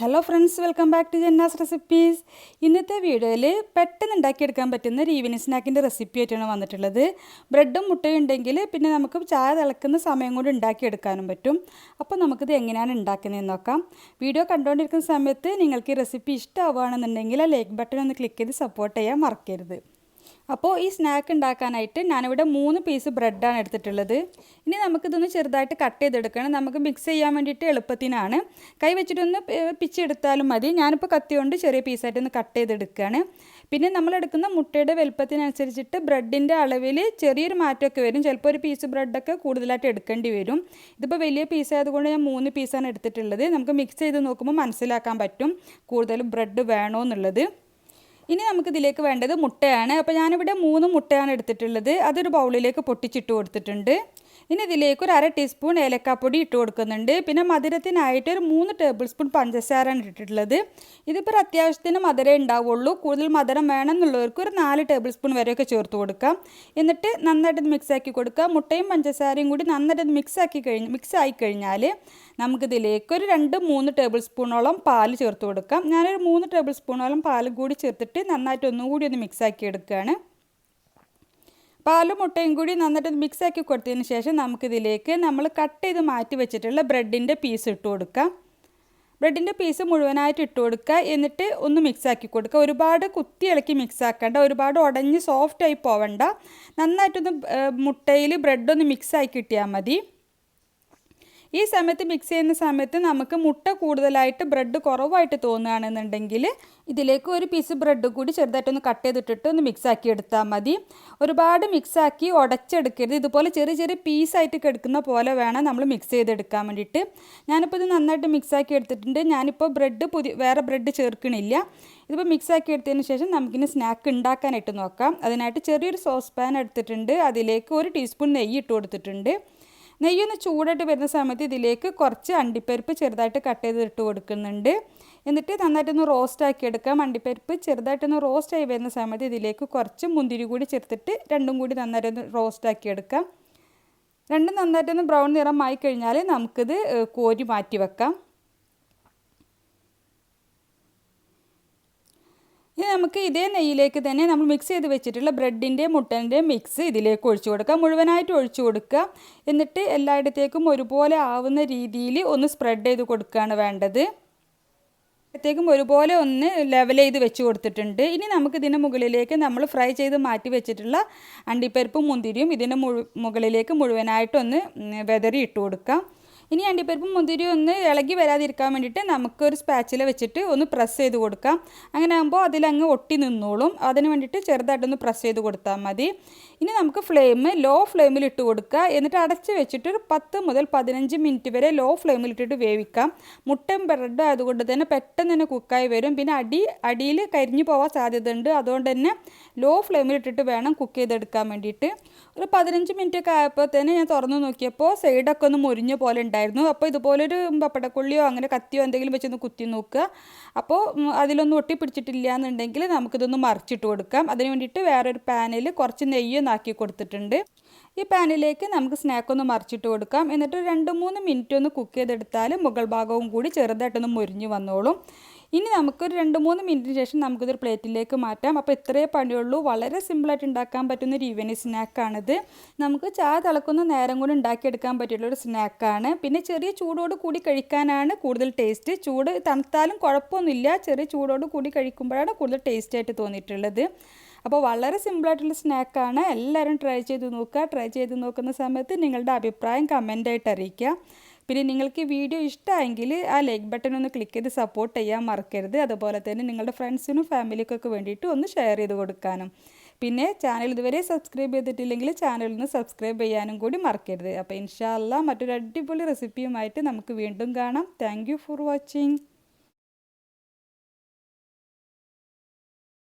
Hello friends welcome back to Janna's recipes ഇന്നത്തെ വീഡിയോയിൽ പെട്ടെന്ന് ഉണ്ടാക്കിയെടുക്കാൻ പറ്റുന്ന ഒരു ഈവനിങ് സ്നാക്കിന്റെ റെസിപ്പി ആയിട്ടാണ് വന്നിട്ടുള്ളത്. ബ്രെഡും മുട്ടയും ഉണ്ടെങ്കിൽ പിന്നെ നമുക്ക് ചായ തിളക്കുന്ന സമയം കൊണ്ട് ഉണ്ടാക്കിയെടുക്കാനും പറ്റും. അപ്പോൾ നമുക്കിത് എങ്ങനെയാണ് ഉണ്ടാക്കുന്നതെന്ന് നോക്കാം. വീഡിയോ കണ്ടുകൊണ്ടിരിക്കുന്ന സമയത്ത് നിങ്ങൾക്ക് ഈ റെസിപ്പി ഇഷ്ടമാവുകയാണെന്നുണ്ടെങ്കിൽ ആ ലൈക്ക് ബട്ടൺ ഒന്ന് ക്ലിക്ക് ചെയ്ത് സപ്പോർട്ട് ചെയ്യാൻ മറക്കരുത്. അപ്പോൾ ഈ സ്നാക്ക് ഉണ്ടാക്കാനായിട്ട് ഞാനിവിടെ മൂന്ന് പീസ് ബ്രെഡാണ് എടുത്തിട്ടുള്ളത്. ഇനി നമുക്കിതൊന്ന് ചെറുതായിട്ട് കട്ട് ചെയ്തെടുക്കണം. നമുക്ക് മിക്സ് ചെയ്യാൻ വേണ്ടിയിട്ട് എളുപ്പത്തിനാണ്. കൈ വെച്ചിട്ടൊന്ന് പിച്ചെടുത്താലും മതി. ഞാനിപ്പോൾ കത്തി കൊണ്ട് ചെറിയ പീസായിട്ട് ഒന്ന് കട്ട് ചെയ്തെടുക്കുകയാണ്. പിന്നെ നമ്മളെടുക്കുന്ന മുട്ടയുടെ വലുപ്പത്തിനനുസരിച്ചിട്ട് ബ്രെഡിന്റെ അളവിൽ ചെറിയൊരു മാറ്റമൊക്കെ വരും. ചിലപ്പോൾ ഒരു പീസ് ബ്രെഡൊക്കെ കൂടുതലായിട്ട് എടുക്കേണ്ടി വരും. ഇതിപ്പോൾ വലിയ പീസ് ആയതുകൊണ്ട് ഞാൻ മൂന്ന് പീസാണ് എടുത്തിട്ടുള്ളത്. നമുക്ക് മിക്സ് ചെയ്ത് നോക്കുമ്പോൾ മനസ്സിലാക്കാൻ പറ്റും കൂടുതൽ ബ്രെഡ് വേണോ എന്നുള്ളത്. ഇനി നമുക്ക് ഇതിലേക്ക് വേണ്ടത് മുട്ടയാണ്. അപ്പോൾ ഞാനിവിടെ മൂന്ന് മുട്ടയാണ് എടുത്തിട്ടുള്ളത്. അതൊരു ബൗളിലേക്ക് പൊട്ടിച്ചിട്ട് കൊടുത്തിട്ടുണ്ട്. ഇനി ഇതിലേക്ക് ഒരു അര ടീസ്പൂൺ ഏലക്കാപ്പൊടി ഇട്ട് കൊടുക്കുന്നുണ്ട്. പിന്നെ മധുരത്തിനായിട്ട് ഒരു മൂന്ന് ടേബിൾ സ്പൂൺ പഞ്ചസാരയാണ് ഇട്ടിട്ടുള്ളത്. ഇതിപ്പോൾ ഒരു അത്യാവശ്യത്തിന് മധുരം ഉണ്ടാവുള്ളൂ. കൂടുതൽ മധുരം വേണമെന്നുള്ളവർക്ക് ഒരു നാല് ടേബിൾ സ്പൂൺ വരെയൊക്കെ ചേർത്ത് കൊടുക്കാം. എന്നിട്ട് നന്നായിട്ട് മിക്സ് ആക്കി കൊടുക്കുക. മുട്ടയും പഞ്ചസാരയും കൂടി നന്നായിട്ട് മിക്സ് ആക്കി കഴിഞ്ഞ് മിക്സ് ആയി കഴിഞ്ഞാൽ നമുക്കിതിലേക്ക് ഒരു രണ്ട് മൂന്ന് ടേബിൾ സ്പൂണോളം പാൽ ചേർത്ത് കൊടുക്കാം. ഞാനൊരു മൂന്ന് ടേബിൾ സ്പൂണോളം പാൽ കൂടി ചേർത്തിട്ട് നന്നായിട്ട് ഒന്നുകൂടി ഒന്ന് മിക്സ് ആക്കി എടുക്കുകയാണ്. പാലും മുട്ടയും കൂടി നന്നായിട്ട് മിക്സ് ആക്കി കൊടുത്തതിന് ശേഷം നമുക്കിതിലേക്ക് നമ്മൾ കട്ട് ചെയ്ത് മാറ്റി വെച്ചിട്ടുള്ള ബ്രെഡിന്റെ പീസ് ഇട്ട് കൊടുക്കാം. ബ്രെഡിന്റെ പീസ് മുഴുവനായിട്ട് ഇട്ട് കൊടുക്കുക. എന്നിട്ട് ഒന്ന് മിക്സ് ആക്കി കൊടുക്കുക. ഒരുപാട് കുത്തി ഇളക്കി മിക്സ് ആക്കേണ്ട. ഒരുപാട് ഉടഞ്ഞ് സോഫ്റ്റായി പോവണ്ട. നന്നായിട്ടൊന്ന് മുട്ടയിൽ ബ്രെഡൊന്ന് മിക്സ് ആക്കി കിട്ടിയാൽ മതി. ഈ സമയത്ത് മിക്സ് ചെയ്യുന്ന സമയത്ത് നമുക്ക് മുട്ട കൂടുതലായിട്ട് ബ്രെഡ് കുറവായിട്ട് തോന്നുകയാണെന്നുണ്ടെങ്കിൽ ഇതിലേക്ക് ഒരു പീസ് ബ്രെഡ് കൂടി ചെറുതായിട്ടൊന്ന് കട്ട് ചെയ്തിട്ടിട്ട് ഒന്ന് മിക്സ് ആക്കി എടുത്താൽ മതി. ഒരുപാട് മിക്സ് ആക്കി ഉടച്ചെടുക്കരുത്. ഇതുപോലെ ചെറിയ ചെറിയ പീസായിട്ട് കെടുക്കുന്ന പോലെ വേണം നമ്മൾ മിക്സ് ചെയ്തെടുക്കാൻ വേണ്ടിയിട്ട്. ഞാനിപ്പോൾ ഇത് നന്നായിട്ട് മിക്സ് ആക്കി എടുത്തിട്ടുണ്ട്. ഞാനിപ്പോൾ ബ്രെഡ് പുതിയ വേറെ ബ്രെഡ് ചേർക്കണില്ല. ഇതിപ്പോൾ മിക്സ് ആക്കി എടുത്തതിന് ശേഷം നമുക്കിനി സ്നാക്ക് ഉണ്ടാക്കാനായിട്ട് നോക്കാം. അതിനായിട്ട് ചെറിയൊരു സോസ് പാൻ എടുത്തിട്ടുണ്ട്. അതിലേക്ക് ഒരു ടീസ്പൂൺ നെയ്യ് ഇട്ട് കൊടുത്തിട്ടുണ്ട്. നെയ്യൊന്ന് ചൂടായിട്ട് വരുന്ന സമയത്ത് ഇതിലേക്ക് കുറച്ച് അണ്ടിപ്പരിപ്പ് ചെറുതായിട്ട് കട്ട് ചെയ്ത് ഇട്ട് കൊടുക്കുന്നുണ്ട്. എന്നിട്ട് നന്നായിട്ടൊന്ന് റോസ്റ്റ് ആക്കി എടുക്കാം. അണ്ടിപ്പരിപ്പ് ചെറുതായിട്ടൊന്ന് റോസ്റ്റ് ആയി വരുന്ന സമയത്ത് ഇതിലേക്ക് കുറച്ച് മുന്തിരി കൂടി ചേർത്തിട്ട് രണ്ടും കൂടി നന്നായിട്ടൊന്ന് റോസ്റ്റ് ആക്കി എടുക്കാം. രണ്ടും നന്നായിട്ടൊന്ന് ബ്രൗൺ നിറമായി കഴിഞ്ഞാൽ നമുക്കിത് കോരി മാറ്റി വെക്കാം. ഇനി നമുക്ക് ഇതേ നെയ്യിലേക്ക് തന്നെ നമ്മൾ മിക്സ് ചെയ്ത് വെച്ചിട്ടുള്ള ബ്രെഡിന്റെ മുട്ടന്റെ മിക്സ് ഇതിലേക്ക് ഒഴിച്ചു കൊടുക്കുക. മുഴുവനായിട്ട് ഒഴിച്ചു കൊടുക്കുക. എന്നിട്ട് എല്ലായിടത്തേക്കും ഒരുപോലെ ആവുന്ന രീതിയിൽ ഒന്ന് സ്പ്രെഡ് ചെയ്ത് കൊടുക്കുകയാണ് വേണ്ടത്. ത്തേക്കും ഒരുപോലെ ഒന്ന് ലെവൽ ചെയ്ത് വെച്ച് കൊടുത്തിട്ടുണ്ട്. ഇനി നമുക്ക് ഇതിന്റെ മുകളിലേക്ക് നമ്മൾ ഫ്രൈ ചെയ്ത് മാറ്റി വെച്ചിട്ടുള്ള അണ്ടിപ്പരിപ്പും മുന്തിരിയും ഇതിന്റെ മുകളിലേക്ക് മുഴുവനായിട്ടൊന്ന് വെതറി ഇട്ട് കൊടുക്കാം. ഇനി അണ്ടിപ്പരിപ്പും മുന്തിരി ഒന്ന് ഇളകി വരാതിരിക്കാൻ വേണ്ടിയിട്ട് നമുക്കൊരു സ്പാച്ചില വെച്ചിട്ട് ഒന്ന് പ്രസ് ചെയ്ത് കൊടുക്കാം. അങ്ങനെ ആകുമ്പോൾ അതിലങ്ങ് ഒട്ടി നിന്നോളും. അതിന് വേണ്ടിയിട്ട് ചെറുതായിട്ടൊന്ന് പ്രസ് ചെയ്ത് കൊടുത്താൽ മതി. ഇനി നമുക്ക് ഫ്ലെയിം ലോ ഫ്ലെയിമിൽ ഇട്ട് കൊടുക്കുക. എന്നിട്ട് അടച്ച് വെച്ചിട്ട് ഒരു പത്ത് മുതൽ പതിനഞ്ച് മിനിറ്റ് വരെ ലോ ഫ്ലെയിമിൽ ഇട്ടിട്ട് വേവിക്കാം. മുട്ടയും ബ്രെഡും അതുകൊണ്ട് തന്നെ പെട്ടെന്ന് തന്നെ കുക്കായി വരും. പിന്നെ അടി അടിയിൽ കരിഞ്ഞു പോകാൻ സാധ്യതയുണ്ട്. അതുകൊണ്ട് തന്നെ ലോ ഫ്ലെയിമിൽ ഇട്ടിട്ട് വേണം കുക്ക് ചെയ്തെടുക്കാൻ വേണ്ടിയിട്ട്. ഒരു പതിനഞ്ച് മിനിറ്റ് ഒക്കെ ആയപ്പോൾ തന്നെ ഞാൻ തുറന്നു നോക്കിയപ്പോൾ സൈഡൊക്കെ ഒന്ന് മുരിഞ്ഞ പോലെ ഉണ്ടായിരുന്നു. അപ്പോൾ ഇതുപോലൊരു പപ്പടക്കുള്ളിയോ അങ്ങനെ കത്തിയോ എന്തെങ്കിലും വെച്ചൊന്ന് കുത്തി നോക്കുക. അപ്പോൾ അതിലൊന്നും ഒട്ടിപ്പിടിച്ചിട്ടില്ല എന്നുണ്ടെങ്കിൽ നമുക്കിതൊന്ന് മറിച്ചിട്ട് കൊടുക്കാം. അതിന് വേണ്ടിയിട്ട് വേറൊരു പാനിൽ കുറച്ച് നെയ്യ് ആക്കി കൊടുത്തിട്ടുണ്ട്. ഈ പാനിലേക്ക് നമുക്ക് സ്നാക്ക് ഒന്ന് മറിച്ചിട്ട് കൊടുക്കാം. എന്നിട്ട് രണ്ട് മൂന്ന് മിനിറ്റ് ഒന്ന് കുക്ക് ചെയ്തെടുത്താൽ മുകൾ ഭാഗവും കൂടി ചെറുതായിട്ടൊന്ന് മുരിഞ്ഞ് വന്നോളും. ഇനി നമുക്കൊരു രണ്ട് മൂന്ന് മിനിറ്റിന് ശേഷം നമുക്കിതൊരു പ്ലേറ്റിലേക്ക് മാറ്റാം. അപ്പോൾ ഇത്രയേ പണിയുള്ളൂ. വളരെ സിമ്പിളായിട്ട് ഉണ്ടാക്കാൻ പറ്റുന്ന ഒരു ഈവനി സ്നാക്കാണിത് നമുക്ക് ചായ തിളക്കുന്ന നേരം കൊണ്ട് ഉണ്ടാക്കിയെടുക്കാൻ പറ്റിയുള്ള ഒരു സ്നാക്കാണ് പിന്നെ ചെറിയ ചൂടോട് കൂടി കഴിക്കാനാണ് കൂടുതൽ ടേസ്റ്റ് ചൂട് തണുത്താലും കുഴപ്പമൊന്നുമില്ല. ചെറിയ ചൂടോട് കൂടി കഴിക്കുമ്പോഴാണ് കൂടുതൽ ടേസ്റ്റ് ആയിട്ട് തോന്നിയിട്ടുള്ളത്. അപ്പോൾ വളരെ സിമ്പിളായിട്ടുള്ള സ്നാക്കാണ്. എല്ലാവരും ട്രൈ ചെയ്ത് നോക്കുക. ട്രൈ ചെയ്ത് നോക്കുന്ന സമയത്ത് നിങ്ങളുടെ അഭിപ്രായം കമന്റായിട്ട് അറിയിക്കുക. പിന്നെ നിങ്ങൾക്ക് ഈ വീഡിയോ ഇഷ്ടമായെങ്കിൽ ആ ലൈക്ക് ബട്ടൺ ഒന്ന് ക്ലിക്ക് ചെയ്ത് സപ്പോർട്ട് ചെയ്യാൻ മറക്കരുത്. അതുപോലെ തന്നെ നിങ്ങളുടെ ഫ്രണ്ട്സിനും ഫാമിലിക്കൊക്കെ വേണ്ടിയിട്ട് ഒന്ന് ഷെയർ ചെയ്ത് കൊടുക്കാനും. പിന്നെ ചാനൽ ഇതുവരെ സബ്സ്ക്രൈബ് ചെയ്തിട്ടില്ലെങ്കിൽ ചാനലിൽ സബ്സ്ക്രൈബ് ചെയ്യാനും കൂടി മറക്കരുത്. അപ്പോൾ ഇൻഷാല്ല മറ്റൊരു അടിപൊളി റെസിപ്പിയുമായിട്ട് നമുക്ക് വീണ്ടും കാണാം. Thank for watching.